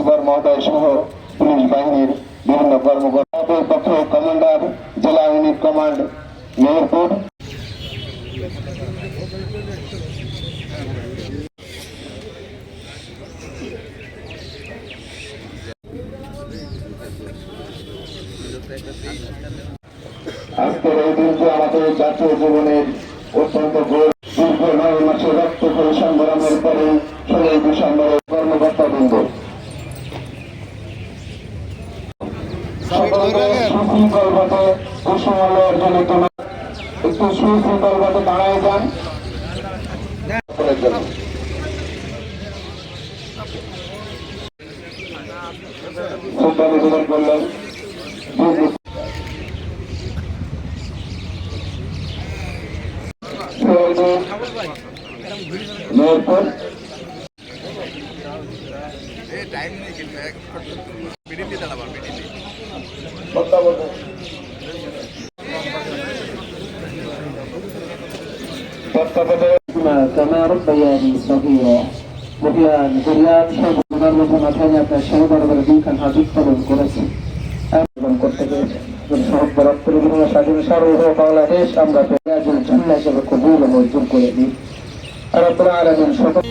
Super মহোদয় সহ police বাহিনীর বিভিন্ন কর্মকর্তাদের পক্ষে কমান্ডার, জেলা ইউনিট কমান্ড মেহেরপুর আজকের এই দিনটি আমাদের জাতীয় জীবনের অত্যন্ত। দীর্ঘ নয় মাসের রক্ত করে সংগ্রামের পরে সুশৃঙ্খল কুসুমালয় অর্জনের জন্য একটু সুশৃঙ্খল ভাবে দাঁড়ায় যান। শ্রদ্ধা নিবেদন করলেন টাইম নেই কিন্তু এক মিডিলে দাঁড়াবা মিডিলে তত্ত্বাবধান তত্ত্বাবধায়ক كما ربياني صغيرا মহিয়ান করিয়ান সব ওনার মধ্যে মাথায় নিয়ে আপনার সেই দরবারে দুইখান হাত উত্তোলন করেছে আবেদন করতে পেরেছে সহব্য রক্তের বিভিন্ন স্বাধীন সার্বভৌম বাংলাদেশ আমরা পেয়ে জান্নাত হিসেবে কবুল ও মঞ্জুর করে দিই আর আপনারা আলামিন সকল